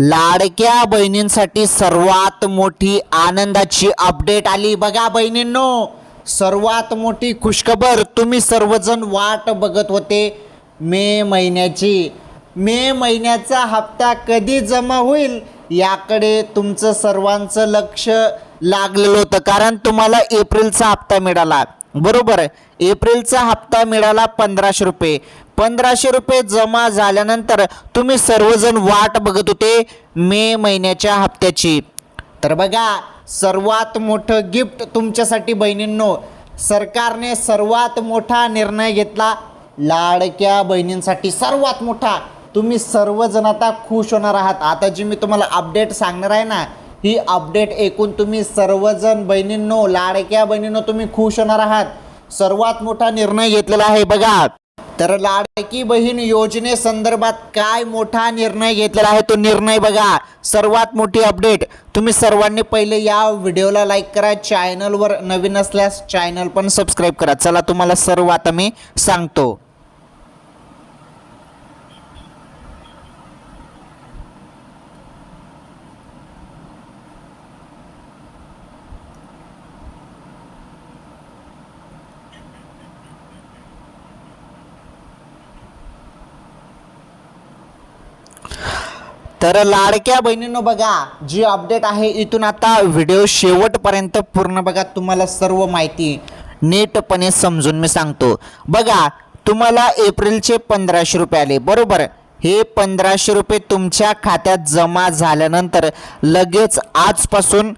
लाडक्या बहिणींसाठी सर्वात मोठी आनंदाची अपडेट आली. बघा बहिणींनो सर्वात मोठी खुशखबर तुम्ही सर्वजण वाट बघत होते मे महिन्याची. मे महिन्याचा हप्ता कधी जमा होईल याकडे तुमचं सर्वांचं लक्ष लागलेलं होतं. कारण तुम्हाला एप्रिलचा हप्ता मिळाला. बरोबर आहे. एप्रिलचा हप्ता मिळाला पंधराशे रुपये. पंधराशे रुपये जमा झाल्यानंतर तुम्ही सर्वजण वाट बघत होते मे महिन्याच्या हप्त्याची. तर बघा सर्वात मोठं गिफ्ट तुमच्यासाठी बहिणींनो सरकारने सर्वात मोठा निर्णय घेतला. लाडक्या बहिणींसाठी सर्वात मोठा. तुम्ही सर्वजण आता खुश होणार आहात. आता जी मी तुम्हाला अपडेट सांगणार आहे ना ही अपडेट ऐकून तुम्ही सर्वजण बहिणींनो लाडक्या बहिणींनो तुम्ही खुश होणार आहात. सर्वात मोठा निर्णय घेतलेला आहे बघा. तर लाडकी बहीण योजनेसंदर्भात काय मोठा निर्णय घेतलेला आहे तो निर्णय बघा. सर्वात मोठी अपडेट तुम्ही सर्वांनी पहिले या व्हिडिओला लाईक करा. चॅनलवर नवीन असल्यास चॅनल पण सबस्क्राईब करा. चला तुम्हाला सर्व आता मी सांगतो. तर लाडक्या बहिणींनो बघा जी अपडेट आहे इथून आता व्हिडिओ शेवटपर्यंत पूर्ण बघा तुम्हाला सर्व माहिती नीटपणे समजून मी सांगतो. बघा तुम्हाला एप्रिलचे पंधराशे रुपये आले बरोबर? हे पंधराशे रुपये तुमच्या खात्यात जमा झाल्यानंतर लगेच आजपासून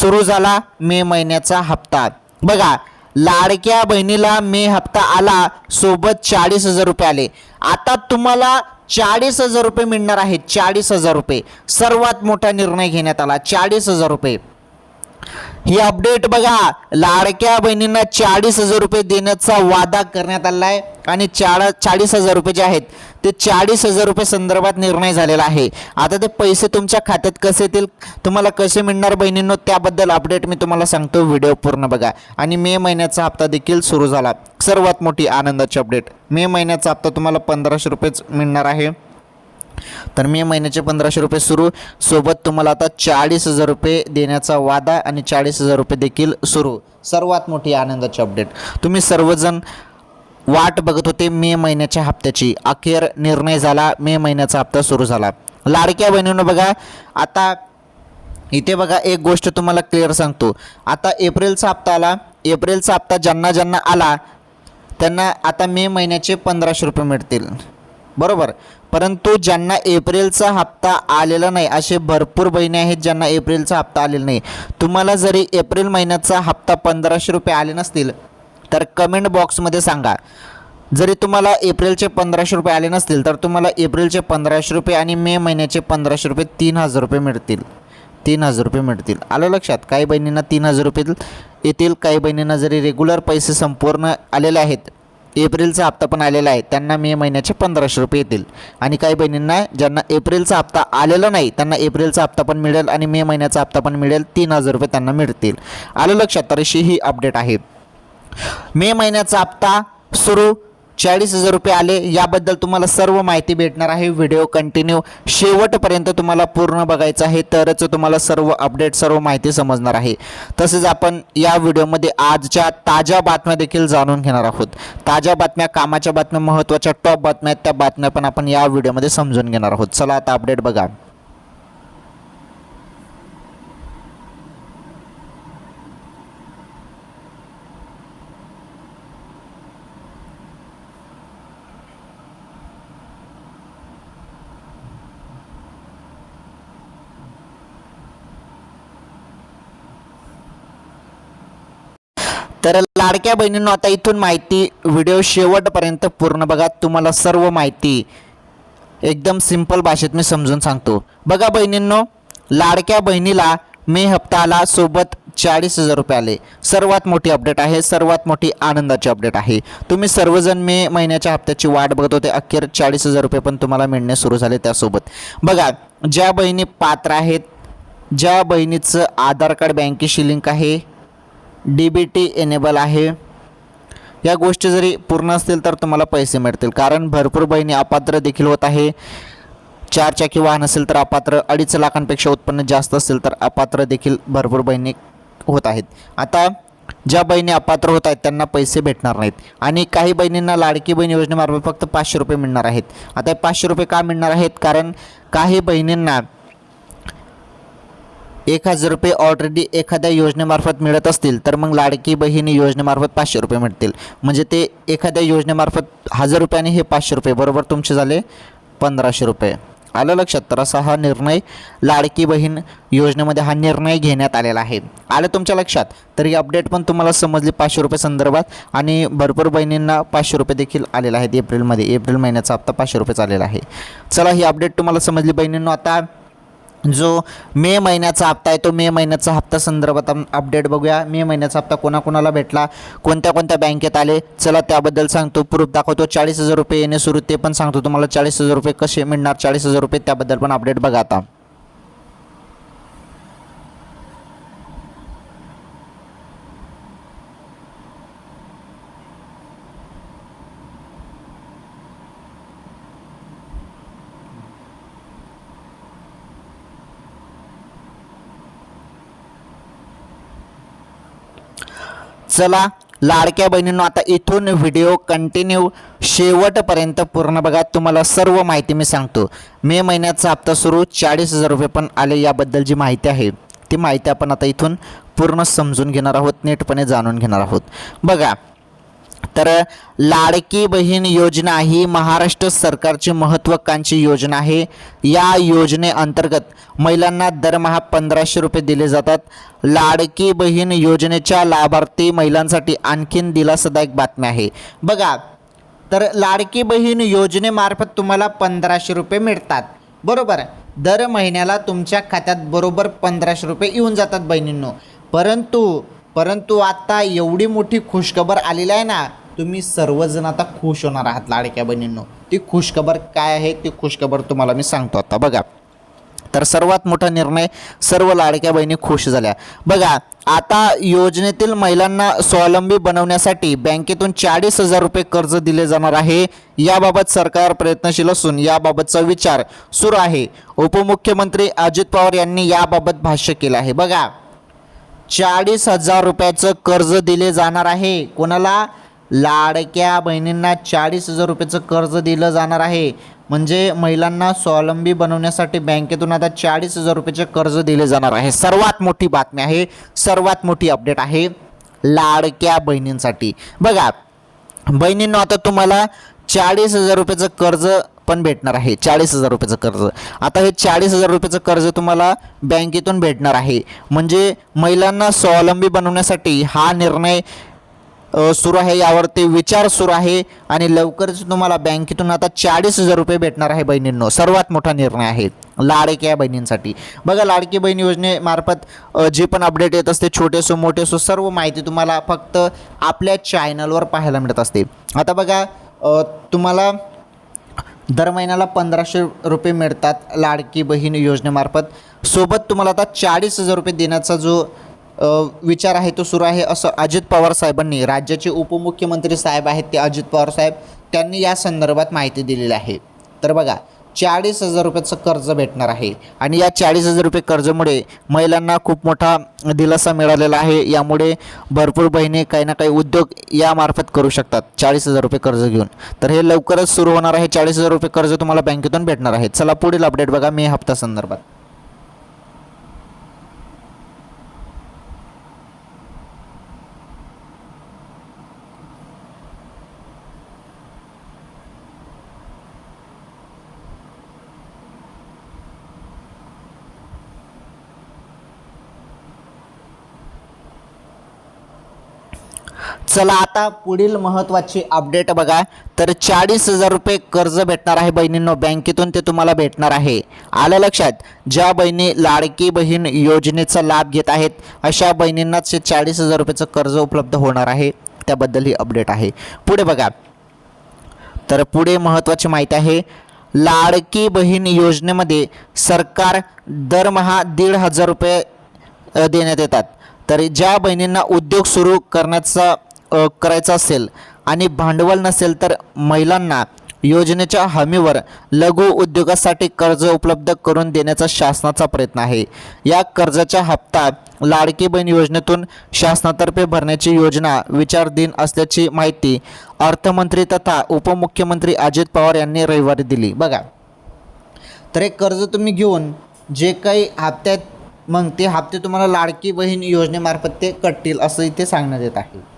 सुरू झाला मे महिन्याचा हप्ता. बघा लाडक्या बहिणीला मे हप्ता आला सोबत चाळीस हजार रुपये आले. आता तुम्हाला चाळीस हजार रुपये मिळणार आहेत. चाळीस हजार रुपये. सर्वात मोठा निर्णय घेण्यात आला. चाळीस हजार रुपये. ही अपडेट बघा लाडक्या बहिणींना चाळीस हजार रुपये देण्याचा वादा करण्यात आला आहे आणि चाळ चाळीस हजार रुपये जे आहेत ते चाळीस हजार रुपये संदर्भात निर्णय झालेला आहे. आता ते पैसे तुमच्या खात्यात कसे येतील तुम्हाला कसे मिळणार बहिणींनो त्याबद्दल अपडेट मी तुम्हाला सांगतो व्हिडिओ पूर्ण बघा. आणि मे महिन्याचा हप्ता देखील सुरू झाला. सर्वात मोठी आनंदाची अपडेट मे महिन्याचा हप्ता तुम्हाला पंधराशे रुपयेच मिळणार आहे. तर मे महिन्याचे पंधराशे रुपये सुरू. सोबत तुम्हाला आता चाळीस हजार रुपये देण्याचा वादा आणि चाळीस हजार रुपये देखील सुरू. सर्वात मोठी आनंदाची अपडेट तुम्ही सर्वजण वाट बघत होते मे महिन्याच्या हप्त्याची. अखेर निर्णय झाला मे महिन्याचा हप्ता सुरू झाला. लाडक्या बहिणीनं बघा आता इथे बघा एक गोष्ट तुम्हाला क्लिअर सांगतो. आता एप्रिलचा हप्ता आला. एप्रिलचा हप्ता ज्यांना ज्यांना आला त्यांना आता मे महिन्याचे पंधराशे रुपये मिळतील. बरोबर? परंतु ज्यांना एप्रिलचा हप्ता आलेला नाही असे भरपूर बहिणी आहेत ज्यांना एप्रिलचा हप्ता आलेला नाही. तुम्हाला जरी एप्रिल महिन्याचा हप्ता पंधराशे रुपये आले नसतील तर कमेंट बॉक्समध्ये सांगा. जरी तुम्हाला एप्रिलचे पंधराशे रुपये आले नसतील तर तुम्हाला एप्रिलचे पंधराशे रुपये आणि मे महिन्याचे पंधराशे रुपये तीन हजार रुपये मिळतील. तीन हजार रुपये मिळतील. आलं लक्षात? काही बहिणींना तीन हजार रुपये येतील. काही बहिणींना जरी रेग्युलर पैसे संपूर्ण आलेले आहेत एप्रिलचा हप्ता पण आलेला आहे. त्यांना मे महिन्याचे पंधराशे रुपये येतील. आणि काही बहिणींना ज्यांना एप्रिलचा हप्ता आलेला नाही त्यांना एप्रिलचा हप्ता पण मिळेल आणि मे महिन्याचा हप्ता पण मिळेल तीन हजार रुपये त्यांना मिळतील. आलं लक्षात तर अशी ही अपडेट आहे. मे महिन्याचा हप्ता सुरू चाळीस हजार रुपये आले. याबद्दल तुम्हाला सर्व माहिती भेटणार आहे. व्हिडिओ कंटिन्यू शेवटपर्यंत तुम्हाला पूर्ण बघायचं आहे. तरच तुम्हाला सर्व अपडेट सर्व माहिती समजणार आहे. तसेच आपण या व्हिडिओमध्ये आजच्या ताज्या बातम्या देखील जाणून घेणार आहोत. ताज्या बातम्या कामाच्या बातम्या महत्त्वाच्या टॉप बातम्या आहेत. त्या बातम्या पण आपण या व्हिडिओमध्ये समजून घेणार आहोत. चला आता अपडेट बघा तर लाडक्या बहिणींनो आता इथून माहिती व्हिडिओ शेवटपर्यंत पूर्ण बघा. तुम्हाला सर्व माहिती एकदम सिंपल भाषेत मी समजून सांगतो. बघा बहिणींनो लाडक्या बहिणीला मे हप्ताला सोबत चाळीस हजार रुपये आले. सर्वात मोठी अपडेट आहे सर्वात मोठी आनंदाची अपडेट आहे. तुम्ही सर्वजण मे महिन्याच्या हप्त्याची वाट बघत होते अखेर चाळीस हजार रुपये पण तुम्हाला मिळणे सुरू झाले त्यासोबत. बघा ज्या बहिणी पात्र आहेत ज्या बहिणीचं आधार कार्ड बँकेशी लिंक आहे डी बी टी एनेबल आहे. या गोष्टी जरी पूर्ण असतील तर तुम्हाला पैसे मिळतील. कारण भरपूर बहिणी अपात्र देखील होत आहे. चार चाकी वाहन असेल तर अपात्र अडीच लाखांपेक्षा उत्पन्न जास्त असेल तर अपात्र देखील भरपूर बहिणी होत आहेत. आता ज्या बहिणी अपात्र होत आहेत त्यांना पैसे भेटणार नाहीत. आणि काही बहिणींना लाडकी बहीण योजनेमार्फत फक्त पाचशे रुपये मिळणार आहेत. आता पाचशे रुपये का मिळणार आहेत? कारण काही बहिणींना एक हजार रुपये ऑलरेडी एखाद्या योजनेमार्फत मिळत असतील तर मग लाडकी बहीण योजनेमार्फत पाचशे रुपये मिळतील. म्हणजे ते एखाद्या योजनेमार्फत हजार रुपयाने हे पाचशे रुपये बरोबर तुमचे झाले पंधराशे रुपये. आलं लक्षात? तर असा हा निर्णय लाडकी बहीण योजनेमध्ये हा निर्णय घेण्यात आलेला आहे. आलं तुमच्या लक्षात? तर ही अपडेट पण तुम्हाला समजली पाचशे रुपये संदर्भात आणि भरपूर बहिणींना पाचशे रुपये देखील आलेला आहेत एप्रिलमध्ये. एप्रिल महिन्याचा हप्ता पाचशे रुपये आलेला आहे. चला ही अपडेट तुम्हाला समजली बहिणींनो. आता जो मे महिन्याचा हप्ता आहे तो मे महिन्याचा हप्ता संदर्भात अपडेट बघूया. मे महिन्याचा हप्ता कोणाकोणाला भेटला? कोणत्या कोणत्या बँकेत आले? चला त्याबद्दल सांगतो. प्रूफ दाखवतो. चाळीस हजार रुपये येणे सुरू ते पण सांगतो तुम्हाला. चाळीस हजार रुपये कसे मिळणार? चाळीस हजार रुपये त्याबद्दल पण अपडेट बघा आता. चला लाडक्या बहिणींनो आता इथून व्हिडिओ कंटिन्यू शेवटपर्यंत पूर्ण बघा. तुम्हाला सर्व माहिती मी सांगतो. मे महिन्याचा हप्ता सुरू चाळीस हजार रुपये पण आले याबद्दल जी माहिती आहे ती माहिती आपण आता इथून पूर्ण समजून घेणार आहोत नीटपणे जाणून घेणार आहोत. बघा तर लाडकी बहीण योजना ही महाराष्ट्र सरकारची महत्त्वाकांक्षी योजना आहे. या योजनेअंतर्गत महिलांना दरमहा पंधराशे रुपये दिले जातात. लाडकी बहीण योजनेच्या लाभार्थी महिलांसाठी आणखीन दिलासदायक बातमी आहे. बघा तर लाडकी बहीण योजनेमार्फत तुम्हाला पंधराशे रुपये मिळतात. बरोबर? दर महिन्याला तुमच्या खात्यात बरोबर पंधराशे रुपये येऊन जातात बहिणींनो. परंतु परंतु आता एवढी मोठी खुशखबर आलेली आहे ना तुम्ही सर्वजण आता खुश होणार आहात लाडक्या बहिणींनो. ती खुशखबर काय आहे? ती खुशखबर तुम्हाला मी सांगतो आता. बघा. तर सर्वात मोठा निर्णय सर्व लाडक्या बहिणी खुश झाल्या. बघा आता योजनेतील महिलांना स्वावलंबी बनवण्यासाठी बँकेतून चाळीस हजार रुपये कर्ज दिले जाणार आहे. याबाबत सरकार प्रयत्नशील असून याबाबतचा विचार सुरू आहे. उपमुख्यमंत्री अजित पवार यांनी याबाबत भाष्य केलं आहे. बघा चाळीस हजार रुपयाचं कर्ज दिले जाणार आहे. कोणाला? लाडक्या बहिणींना चाळीस हजार रुपयाचं कर्ज दिलं जाणार आहे. म्हणजे महिलांना स्वावलंबी बनवण्यासाठी बँकेतून आता चाळीस हजार रुपयाचे कर्ज दिले जाणार आहे. सर्वात मोठी बातमी आहे सर्वात मोठी अपडेट आहे लाडक्या बहिणींसाठी. बघा बहिणींना आता तुम्हाला चाळीस हजार रुपयाचं कर्ज पण भेटणार आहे. चाळीस हजार रुपयाचं कर्ज. आता हे चाळीस हजार रुपयाचं कर्ज तुम्हाला बँकेतून भेटणार आहे. म्हणजे महिलांना स्वावलंबी बनवण्यासाठी हा निर्णय सुरू आहे. यावरती विचार सुरू आहे. आणि लवकरच तुम्हाला बँकेतून आता चाळीस हजार रुपये भेटणार आहे बहिणींनो. सर्वात मोठा निर्णय आहे. लाडक्या बहिणींसाठी. बघा लाडकी बहीण योजनेमार्फत जे पण अपडेट येत असते छोटे सो मोठे सो सर्व माहिती तुम्हाला फक्त आपल्या चॅनलवर पाहायला मिळत असते. आता बघा तुम्हाला दर महिन्याला पंधराशे रुपये मिळतात लाडकी बहीण योजनेमार्फत. सोबत तुम्हाला आता चाळीस हजार रुपये देण्याचा जो विचार आहे तो सुरू आहे असं अजित पवार साहेबांनी राज्याचे उपमुख्यमंत्री साहेब आहेत ते अजित पवार साहेब त्यांनी या संदर्भात माहिती दिलेली आहे. तर बघा चाळीस हजार रुपयाचं कर्ज भेटणार आहे आणि या चाळीस हजार रुपये कर्जामुळे महिलांना खूप मोठा दिलासा मिळालेला आहे. यामुळे भरपूर बहिणी काही ना काही उद्योग यामार्फत करू शकतात चाळीस हजार रुपये कर्ज घेऊन. तर हे लवकरच सुरू होणार आहे. चाळीस हजार रुपये कर्ज तुम्हाला बँकेतून भेटणार आहे. चला पुढील अपडेट बघा मे हप्ता संदर्भात. चला आता पुढील महत्त्वाची अपडेट बघा. तर चाळीस हजार रुपये कर्ज भेटणार आहे बहिणींनो बँकेतून ते तुम्हाला भेटणार आहे. आलं लक्षात? ज्या बहिणी लाडकी बहीण योजनेचा लाभ घेत आहेत अशा बहिणींनाच चाळीस हजार रुपयाचं कर्ज उपलब्ध होणार आहे. त्याबद्दल ही अपडेट आहे. पुढे बघा. तर पुढे महत्त्वाची माहिती आहे लाडकी बहीण योजनेमध्ये सरकार दरमहा दीड हजार रुपये देण्यात येतात. तर ज्या बहिणींना उद्योग सुरू करण्याचा करायचा असेल आणि भांडवल नसेल तर महिलांना योजनेच्या हमीवर लघु उद्योगासाठी कर्ज उपलब्ध करून देण्याचा शासनाचा प्रयत्न आहे. या कर्जाचा हप्ता लाडकी बहीण योजनेतून शासनातर्फे भरण्याची योजना विचारधीन असल्याची माहिती अर्थमंत्री तथा उपमुख्यमंत्री अजित पवार यांनी रविवारी दिली. बघा. तर हे कर्ज तुम्ही घेऊन जे काही हप्त्यात मग ते हप्ते तुम्हाला लाडकी बहीण योजनेमार्फत ते कटतील असं इथे सांगण्यात येत आहे.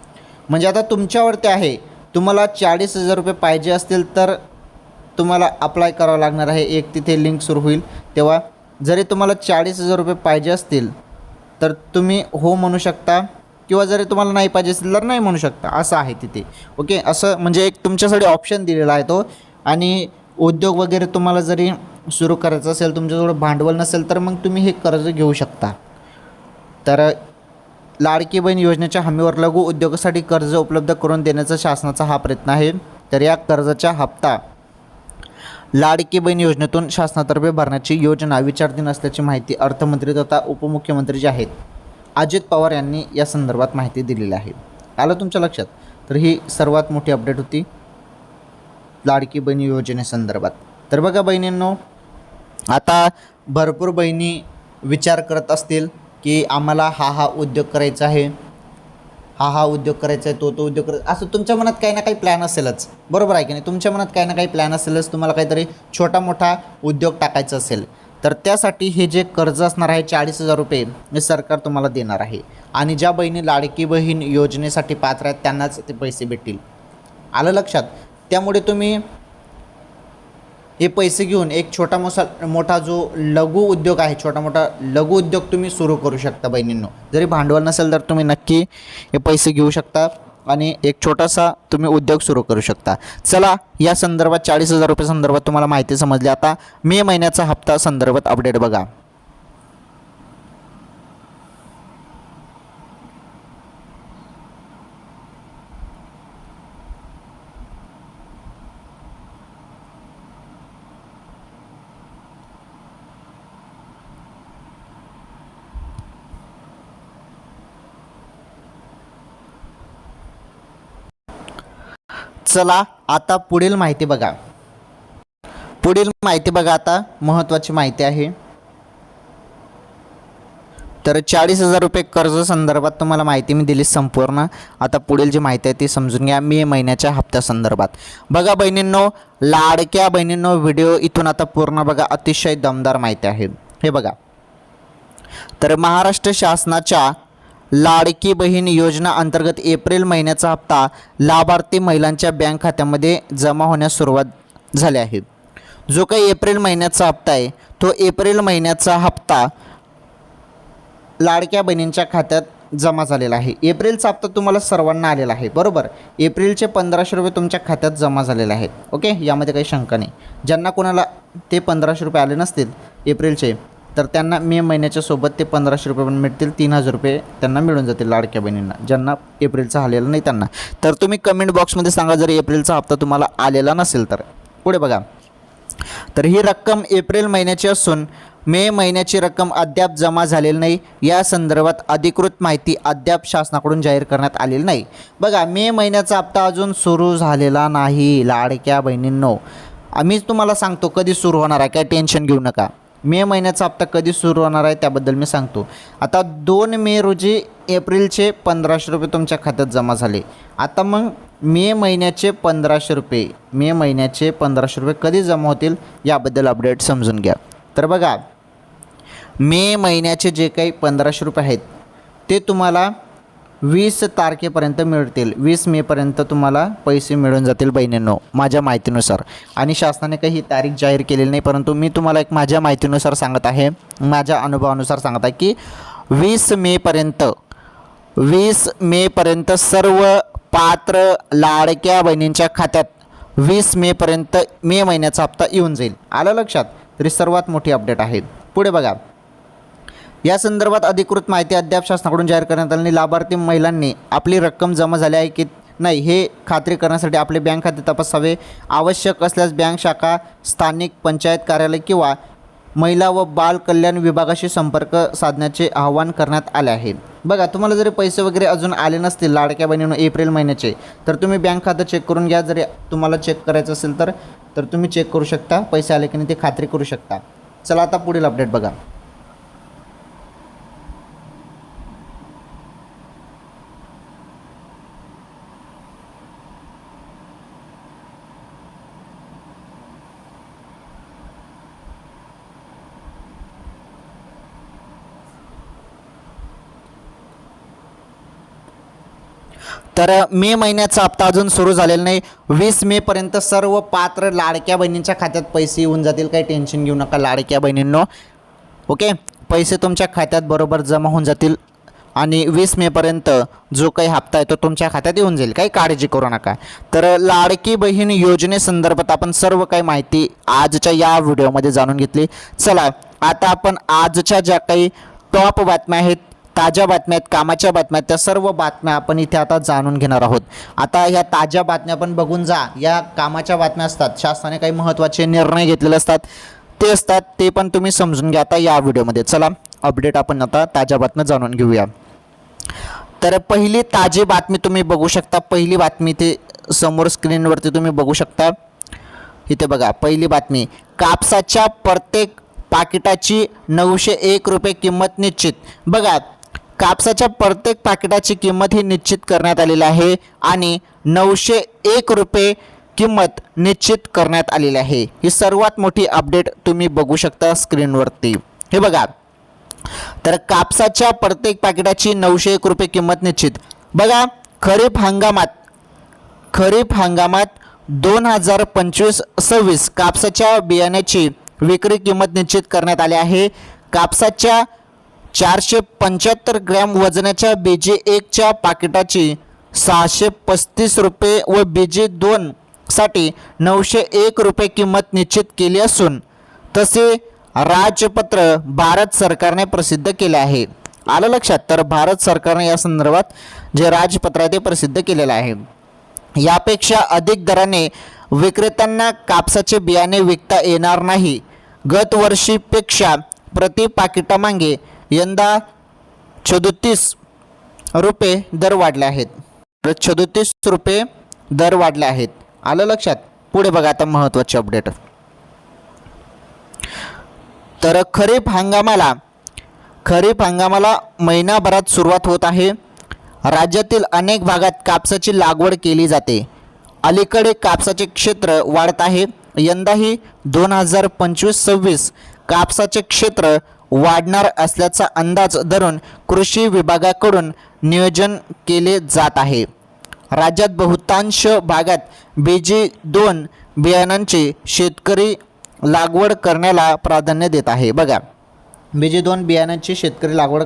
म्हणजे आता तुमच्यावरती आहे. तुम्हाला चाळीस हजार रुपये पाहिजे असतील तर तुम्हाला अप्लाय करावं लागणार आहे. एक तिथे लिंक सुरू होईल. तेव्हा जरी तुम्हाला चाळीस हजार रुपये पाहिजे असतील तर तुम्ही हो म्हणू शकता किंवा जरी तुम्हाला नाही पाहिजे असेल तर नाही म्हणू शकता. असं आहे तिथे. ओके असं म्हणजे एक तुमच्यासाठी ऑप्शन दिलेला आहे तो. आणि उद्योग वगैरे तुम्हाला जरी सुरू करायचं असेल तुमच्याजवळ भांडवल नसेल तर मग तुम्ही हे कर्ज घेऊ शकता. तर लाडकी बहीण योजनेच्या हमीवर लघु उद्योगासाठी कर्ज उपलब्ध करून देण्याचा शासनाचा हा प्रयत्न आहे. तर या कर्जाचा हप्ता लाडकी बहीण योजनेतून शासनातर्फे भरण्याची योजना विचारधीन असल्याची माहिती अर्थमंत्री तथा उपमुख्यमंत्री जे आहेत अजित पवार यांनी या संदर्भात माहिती दिलेली आहे. आलं तुमच्या लक्षात? तर ही सर्वात मोठी अपडेट होती लाडकी बहीण योजनेसंदर्भात तर बघा बहिणींनो आता भरपूर बहिणी विचार करत असतील की आम्हाला हा हा उद्योग करायचा आहे हा हा उद्योग करायचा आहे तो तो उद्योग करायचा असं तुमच्या मनात काही ना काही प्लॅन असेलच. बरोबर आहे की नाही? तुमच्या मनात काही ना काही प्लॅन असेलच तुम्हाला काहीतरी छोटा मोठा उद्योग टाकायचा असेल. तर त्यासाठी हे जे कर्ज असणार आहे चाळीस हजार रुपये हे सरकार तुम्हाला देणार आहे. आणि ज्या बहिणी लाडकी बहीण योजनेसाठी पात्र आहेत त्यांनाच ते पैसे भेटतील. आलं लक्षात? त्यामुळे तुम्ही हे पैसे घेऊन एक छोटा मोसा मोठा जो लघु उद्योग आहे छोटा मोठा लघु उद्योग तुम्ही सुरू करू शकता बहिणींनो. जरी भांडवल नसेल तर तुम्ही नक्की हे पैसे घेऊ शकता आणि एक छोटासा तुम्ही उद्योग सुरू करू शकता. चला या संदर्भात चाळीस हजार रुपये संदर्भात तुम्हाला माहिती समजली. आता मे महिन्याचा हप्ता संदर्भात अपडेट बघा. चला आता पुढील माहिती बघा. पुढील माहिती बघा आता महत्त्वाची माहिती आहे. तर चाळीस हजार रुपये कर्ज संदर्भात तुम्हाला माहिती मी दिली संपूर्ण. आता पुढील जी माहिती आहे ती समजून घ्या मे महिन्याच्या हप्त्या संदर्भात. बघा बहिणींनो लाडक्या बहिणींनो व्हिडिओ इथून आता पूर्ण बघा अतिशय दमदार माहिती आहे. हे बघा. तर महाराष्ट्र शासनाच्या लाडकी बहीण योजना अंतर्गत एप्रिल महिन्याचा हप्ता लाभार्थी महिलांच्या बँक खात्यामध्ये जमा होण्यास सुरुवात झाली आहे. जो काही एप्रिल महिन्याचा हप्ता आहे तो एप्रिल महिन्याचा हप्ता लाडक्या बहिणींच्या खात्यात जमा झालेला आहे. एप्रिलचा हप्ता तुम्हाला सर्वांना आलेला आहे बरोबर? एप्रिलचे पंधराशे रुपये तुमच्या खात्यात जमा झालेले आहेत ओके? यामध्ये काही शंका नाही. ज्यांना कोणाला ते पंधराशे रुपये आले नसतील एप्रिलचे तर त्यांना मे महिन्याच्या सोबत ते पंधराशे रुपये पण मिळतील तीन हजार रुपये त्यांना मिळून जातील लाडक्या बहिणींना ज्यांना एप्रिलचा आलेला नाही त्यांना. तर तुम्ही कमेंट बॉक्समध्ये सांगा जर एप्रिलचा हप्ता तुम्हाला आलेला नसेल तर. पुढे बघा. तर ही रक्कम एप्रिल महिन्याची असून मे महिन्याची रक्कम अद्याप जमा झालेली नाही. या संदर्भात अधिकृत माहिती अद्याप शासनाकडून जाहीर करण्यात आलेली नाही. बघा मे महिन्याचा हप्ता अजून सुरू झालेला नाही लाडक्या बहिणींनो. आम्हीच तुम्हाला सांगतो कधी सुरू होणार आहे काय टेन्शन घेऊ नका. मे महिन्याचा हप्ता कधी सुरू होणार आहे त्याबद्दल मी सांगतो. आता दोन मे रोजी एप्रिलचे पंधराशे रुपये तुमच्या खात्यात जमा झाले. आता मग मे महिन्याचे पंधराशे रुपये मे महिन्याचे पंधराशे रुपये कधी जमा होतील याबद्दल अपडेट समजून घ्या. तर बघा मे महिन्याचे जे काही पंधराशे रुपये आहेत ते तुम्हाला वीस तारखेपर्यंत मिळतील. वीस मेपर्यंत तुम्हाला पैसे मिळून जातील बहिणींनो माझ्या माहितीनुसार. आणि शासनाने काही ही तारीख जाहीर केलेली नाही परंतु मी तुम्हाला एक माझ्या माहितीनुसार सांगत आहे माझ्या अनुभवानुसार सांगत आहे की वीस मेपर्यंत वीस मेपर्यंत सर्व पात्र लाडक्या बहिणींच्या खात्यात वीस मेपर्यंत मे महिन्याचा हप्ता येऊन जाईल. आलं लक्षात? तरी सर्वात मोठी अपडेट आहे. पुढे बघा. या संदर्भात अधिकृत माहिती अद्याप शासनाकडून जाहीर करण्यात आली लाभार्थी महिलांनी आपली रक्कम जमा झाली आहे की नाही हे खात्री करण्यासाठी आपले बँक खाते तपासावे. आवश्यक असल्यास बँक शाखा स्थानिक पंचायत कार्यालय किंवा महिला व बाल कल्याण विभागाशी संपर्क साधण्याचे आवाहन करण्यात आले आहे. बघा तुम्हाला जरी पैसे वगैरे अजून आले नसतील लाडक्या बहिणीनं एप्रिल महिन्याचे तर तुम्ही बँक खातं चेक करून घ्या. जरी तुम्हाला चेक करायचं असेल तर तर तुम्ही चेक करू शकता. पैसे आले की नाही ते खात्री करू शकता. चला आता पुढील अपडेट बघा. तर मे महिन्याचा हप्ता अजून सुरू झालेला नाही. वीस मेपर्यंत सर्व पात्र लाडक्या बहिणींच्या खात्यात पैसे येऊन जातील. काही टेन्शन घेऊ नका लाडक्या बहिणींनो. ओके? पैसे तुमच्या खात्यात बरोबर जमा होऊन जातील. आणि वीस मेपर्यंत जो काही हप्ता आहे तो तुमच्या खात्यात येऊन जाईल. काही काळजी करू नका. तर लाडकी बहीण योजनेसंदर्भात आपण सर्व काही माहिती आजच्या या व्हिडिओमध्ये जाणून घेतली. चला आता आपण आजच्या ज्या काही टॉप बातम्या आहेत ताज्या बातम्या आहेत कामाच्या बातम्या आहेत त्या सर्व बातम्या आपण इथे आता जाणून घेणार आहोत. आता ह्या ताज्या बातम्या पण बघून जा. या कामाच्या बातम्या असतात शासनाने काही महत्त्वाचे निर्णय घेतलेले असतात ते असतात ते पण तुम्ही समजून घ्या आता या व्हिडिओमध्ये. चला अपडेट आपण आता ताज्या बातम्या जाणून घेऊया. तर पहिली ताजी बातमी तुम्ही बघू शकता पहिली बातमी ते समोर स्क्रीनवरती तुम्ही बघू शकता. इथे बघा पहिली बातमी कापसाच्या प्रत्येक पाकिटाची नऊशे एक रुपये किंमत निश्चित. बघा कापसाच्या प्रत्येक पाकिटाची किंमत ही निश्चित करण्यात आलेली आहे आणि नऊशे एक रुपये किंमत निश्चित करण्यात आलेली आहे. ही सर्वात मोठी अपडेट तुम्ही बघू शकता स्क्रीनवरती. हे बघा. तर कापसाच्या प्रत्येक पाकिटाची नऊशे एक रुपये किंमत निश्चित. बघा खरीप हंगामात खरीप हंगामात दोन हजार पंचवीस सव्वीस कापसाच्या बियाण्याची विक्री किंमत निश्चित करण्यात आली आहे. कापसाच्या चारशे पंच्याहत्तर ग्रॅम वजनाच्या बीजे एकच्या पाकिटाची सहाशे पस्तीस रुपये व बी जे दोनसाठी नऊशे एक रुपये किंमत निश्चित केली असून तसे राजपत्र भारत सरकारने प्रसिद्ध केले आहे. आलं लक्षात? तर भारत सरकारने या संदर्भात जे राजपत्र ते प्रसिद्ध केलेलं आहे. यापेक्षा अधिक दराने विक्रेत्यांना कापसाचे बियाणे विकता येणार नाही. गत वर्षीपेक्षा प्रति पाकिटामागे यंदा सदोतीस रुपये दर वाढले आहेत. सदोतीस रुपये दर वाढले आहेत. आलं लक्षात? पुढे बघा आता महत्त्वाचे अपडेट तर खरीप हंगामाला खरीप हंगामाला महिनाभरात सुरुवात होत आहे. राज्यातील अनेक भागात कापसाची लागवड केली जाते. अलीकडे कापसाचे क्षेत्र वाढत आहे. यंदाही दोन हजार पंचवीस सव्वीस कापसाचे क्षेत्र वाढणार असल्याचा अंदाज धरून कृषी विभागाकडून नियोजन केले जात आहे. राज्यात बहुतांश भागात बीजी दोन बियाणांची शेतकरी लागवड करण्याला प्राधान्य देत आहे. बघा बीजी दोन बियाणांची शेतकरी लागवड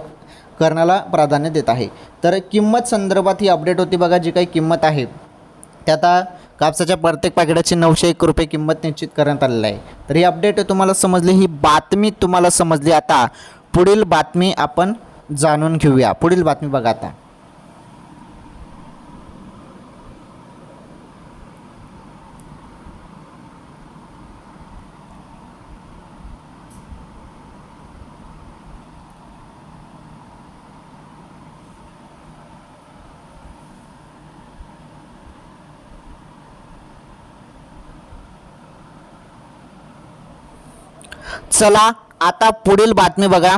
करण्याला प्राधान्य देत आहे. तर किंमत संदर्भात ही अपडेट होती बघा जी काही किंमत आहे. त्या आता कापसाच्या प्रत्येक पाकिटाची नऊशे एक रुपये किंमत निश्चित करण्यात आलेली आहे. तर ही अपडेट तुम्हाला समजली ही बातमी तुम्हाला समजली. आता पुढील बातमी आपण जाणून घेऊया. पुढील बातमी बघा आता. चला आता पुढील बातमी बघा.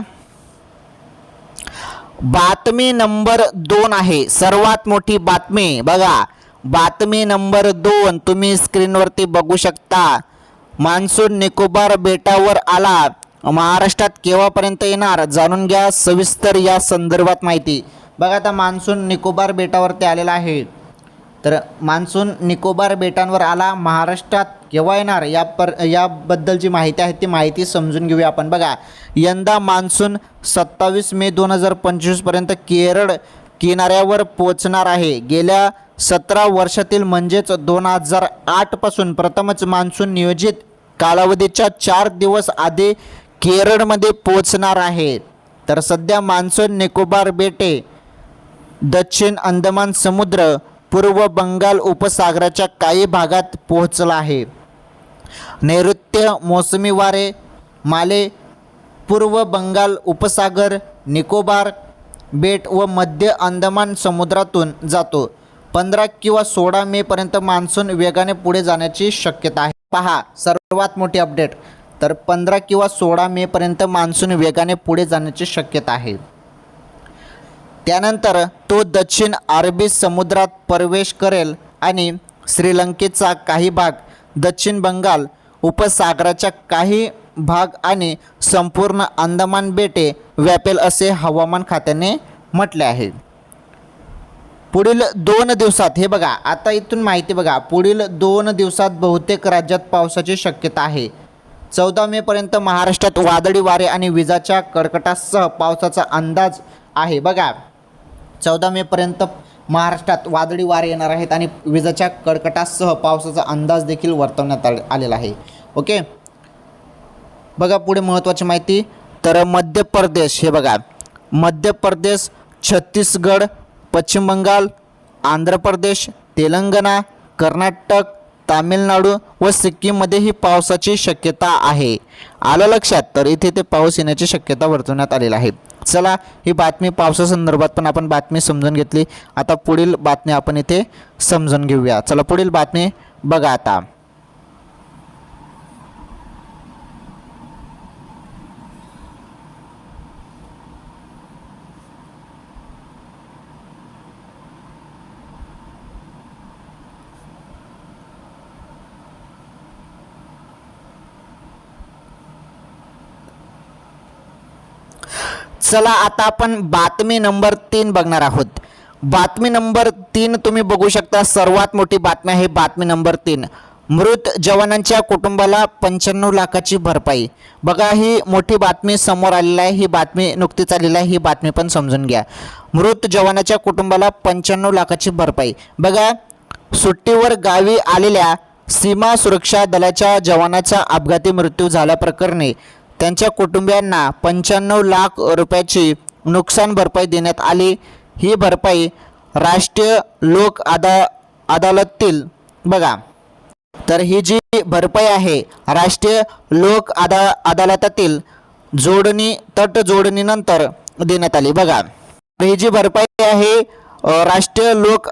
बातमी नंबर दोन आहे. सर्वात मोठी बातमी बघा. बातमी नंबर दोन तुम्ही स्क्रीनवरती बघू शकता. मान्सून निकोबार बेटावर आला. महाराष्ट्रात केव्हापर्यंत येणार जाणून घ्या सविस्तर या संदर्भात माहिती. बघा आता मान्सून निकोबार बेटावरती आलेला आहे. तर मान्सून निकोबार बेटांवर आला महाराष्ट्रात केव्हा येणार? या पर याबद्दल जी माहिती आहे ती माहिती समजून घेऊया आपण. बघा यंदा मान्सून सत्तावीस मे दोन हजार पंचवीसपर्यंत केरळ किनाऱ्यावर पोचणार आहे. गेल्या सतरा वर्षातील म्हणजेच दोन हजार आठपासून प्रथमच मान्सून नियोजित कालावधीच्या चार दिवस आधी केरळमध्ये पोचणार आहे. तर सध्या मान्सून निकोबार बेटे दक्षिण अंदमान समुद्र पूर्व बंगाल उपसागराच्या काही भागात पोहोचला आहे. नैऋत्य मोसमी वारे माले पूर्व बंगाल उपसागर निकोबार बेट व मध्य अंदमान समुद्रातून जातो. पंधरा किंवा सोळा मेपर्यंत मान्सून वेगाने पुढे जाण्याची शक्यता आहे. पहा सर्वात मोठी अपडेट. तर पंधरा किंवा सोळा मेपर्यंत मान्सून वेगाने पुढे जाण्याची शक्यता आहे. त्यानंतर तो दक्षिण अरबी समुद्रात प्रवेश करेल आणि श्रीलंकेचा काही भाग दक्षिण बंगाल उपसागराच्या काही भाग आणि संपूर्ण अंदमान बेटे व्यापेल असे हवामान खात्याने म्हटले आहे. पुढील दोन दिवसात हे बघा आता इथून माहिती बघा पुढील दोन दिवसात बहुतेक राज्यात पावसाची शक्यता आहे. चौदा मेपर्यंत महाराष्ट्रात वादळी वारे आणि विजाच्या कडकटासह पावसाचा अंदाज आहे. बघा चौदा मेपर्यंत महाराष्ट्रात वादळी वारे येणार आहेत आणि विजाच्या कडकटासह पावसाचा अंदाज देखील वर्तवण्यात आले- आलेला आहे. ओके? बघा पुढे महत्त्वाची माहिती. तर मध्य प्रदेश हे बघा. मध्य प्रदेश छत्तीसगड पश्चिम बंगाल आंध्र प्रदेश तेलंगणा कर्नाटक तामिळनाडू व सिक्कीममध्येही पावसाची शक्यता आहे. आलं लक्षात? तर इथे ते पाऊस येण्याची शक्यता वर्तवण्यात आलेली आहे. चला ही बातमी पावसासंदर्भात पण आपण बातमी समजून घेतली. आता पुढील बातमी आपण इथे समजून घेऊया. चला पुढील बातमी बघा आता. चला आता आपण बातमी नंबर तीन बघणार आहोत. बातमी नंबर तीन तुम्ही बघू शकता. सर्वात मोठी बातमी आहे बातमी नंबर तीन. मृत जवानांच्या कुटुंबाला पंच्याण्णव लाखाची भरपाई. बघा ही मोठी बातमी समोर आलेली आहे. ही बातमी नुकतीच आलेली आहे. ही बातमी पण समजून घ्या. मृत जवानाच्या कुटुंबाला पंच्याण्णव लाखाची भरपाई. बघा सुट्टीवर गावी आलेल्या सीमा सुरक्षा दलाच्या जवानाचा अपघाती मृत्यू झाल्याप्रकरणी त्यांच्या कुटुंबियांना पंच्याण्णव लाख रुपयाची नुकसान भरपाई देण्यात आली. ही भरपाई राष्ट्रीय लोक अदा अदालतील बघा. तर ही जी भरपाई आहे राष्ट्रीय लोक अदा अदालतातील जोडणी तटजोडणीनंतर देण्यात आली. बघा. ही जी भरपाई आहे राष्ट्रीय लोक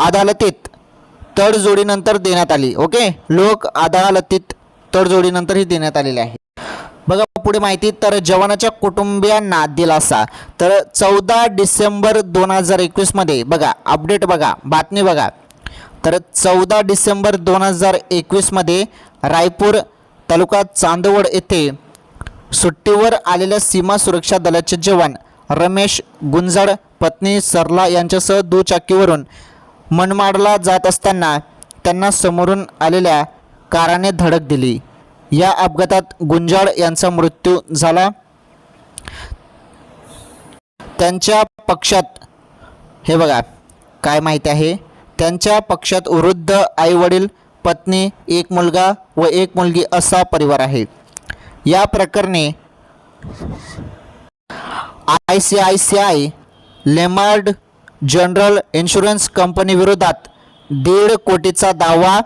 अदालतीत तडजोडीनंतर देण्यात आली. ओके? लोक अदालतीत तडजोडीनंतर ही देण्यात आलेली आहे. बघा पुढे माहिती तर जवानाच्या कुटुंबियांना दिलासा तर चौदा डिसेंबर दोन हजार एकवीसमध्ये बघा अपडेट बघा बातमी बघा. तर चौदा डिसेंबर दोन हजार एकवीसमध्ये रायपूर तालुका चांदवड येथे सुट्टीवर आलेल्या सीमा सुरक्षा दलाचे जवान रमेश गुंजाड पत्नी सरला यांच्यासह दुचाकीवरून मनमाडला जात असताना त्यांना समोरून आलेल्या काराने धडक दिली. या अपघातात गुंजाळ यांचा मृत्यू झाला. त्यांच्या पक्षात हे बघा काय माहिती आहे? त्यांच्या पक्षात वृद्ध आईवडील पत्नी एक मुलगा व एक मुलगी असा परिवार आहे. या प्रकरणी I C I C I Lombard general insurance कंपनीविरोधात दीड कोटीचा दावा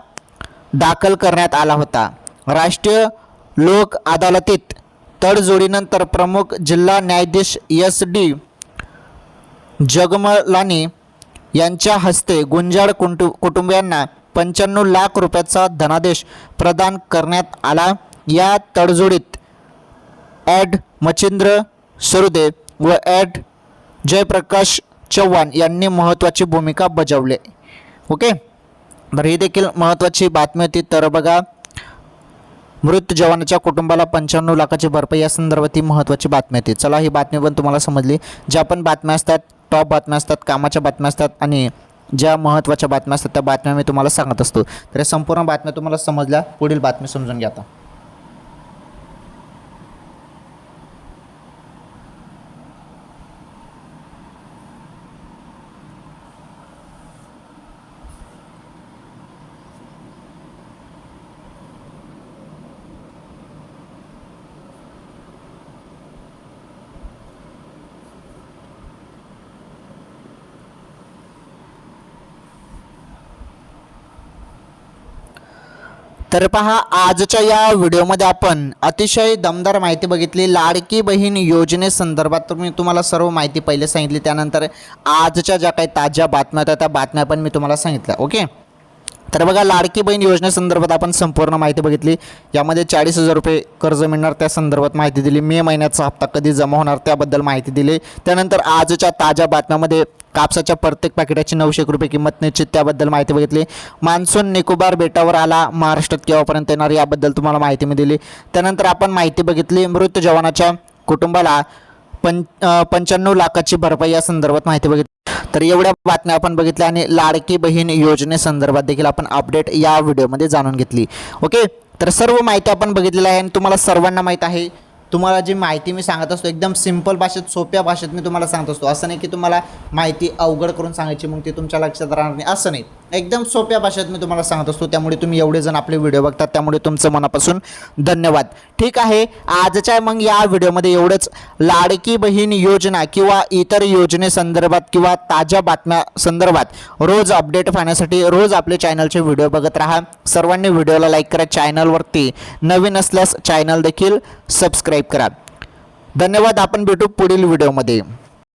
दाखल करण्यात आला होता. राष्ट्रीय लोक अदालतीत तडजोडीनंतर प्रमुख जिल्हा न्यायाधीश एस डी जगमलानी यांच्या हस्ते गुंजाळ कुंटु कुटुंबियांना पंच्याण्णव लाख रुपयाचा धनादेश प्रदान करण्यात आला. या तडजोडीत ॲड मच्छिंद्र सरुदे व ॲड जयप्रकाश चव्हाण यांनी महत्त्वाची भूमिका बजावली. ओके? तर ही देखील महत्त्वाची बातमी होती. तर बघा मृत जवानाच्या कुटुंबाला पंच्याण्णव लाखाची भरपाई या संदर्भात ही महत्त्वाची बातमी येते चला ही बातमी पण तुम्हाला समजली. ज्या पण बातम्या असतात टॉप बातम्या असतात कामाच्या बातम्या असतात आणि ज्या महत्त्वाच्या बातम्या असतात त्या बातम्या मी तुम्हाला सांगत असतो. तर संपूर्ण बातम्या तुम्हाला समजल्या पुढील बातमी समजून घ्या तर पहा आजच्या या व्हिडिओमध्ये आपण अतिशय दमदार माहिती बघितली. लाडकी बहीण योजनेसंदर्भात तर मी तुम्हाला सर्व माहिती पहिले सांगितली. त्यानंतर आजच्या ज्या काही ताज्या बातम्या होत्या त्या बातम्या पण मी तुम्हाला सांगितल्या ओके? तर बघा लाडकी बहीण योजनेसंदर्भात आपण संपूर्ण माहिती बघितली. यामध्ये चाळीस हजार रुपये कर्ज मिळणार त्या संदर्भात माहिती दिली. मे महिन्याचा हप्ता कधी जमा होणार त्याबद्दल माहिती दिली. त्यानंतर आजच्या ताज्या बातम्यामध्ये कापसाच्या प्रत्येक पॅकेटाची नऊशे एक रुपये किंमत निश्चित त्याबद्दल माहिती बघितली. मान्सून निकोबार बेटावर आला महाराष्ट्रात केव्हापर्यंत येणार याबद्दल तुम्हाला माहिती मी दिली. त्यानंतर आपण माहिती बघितली मृत जवानाच्या कुटुंबाला पं पंच्याण्णव लाखाची भरपाई या संदर्भात माहिती बघितली. तर एवढ्या बातम्या आपण बघितल्या आणि लाडकी बहीण योजनेसंदर्भात देखील आपण अपडेट या व्हिडिओमध्ये जाणून घेतली. ओके तर सर्व माहिती आपण बघितलेली आहे आणि तुम्हाला सर्वांना माहीत आहे. तुम्हाला जी माहिती मी सांगत असतो एकदम सिंपल भाषेत सोप्या भाषेत मी तुम्हाला सांगत असतो. असं नाही की तुम्हाला माहिती अवघड करून सांगायची मग ती तुमच्या लक्षात राहणार नाही. असं नाही. एकदम सोप्या भाषेत मी तुम्हाला सांगत असतो. त्यामुळे तुम्ही एवढे जण आपले व्हिडिओ बघतात. त्यामुळे तुमचं मनापासून धन्यवाद. ठीक आहे. आजच्या मग या व्हिडिओमध्ये एवढंच. लाडकी बहीण योजना किंवा इतर योजनेसंदर्भात किंवा ताज्या बातम्या संदर्भात रोज अपडेट पाहण्यासाठी रोज आपले चॅनलचे व्हिडिओ बघत राहा. सर्वांनी व्हिडिओला लाईक करा. चॅनलवरती नवीन असल्यास चॅनल देखील सबस्क्राईब सबस्क्राईब करा. धन्यवाद आपण भेटू पुढील व्हिडिओमध्ये.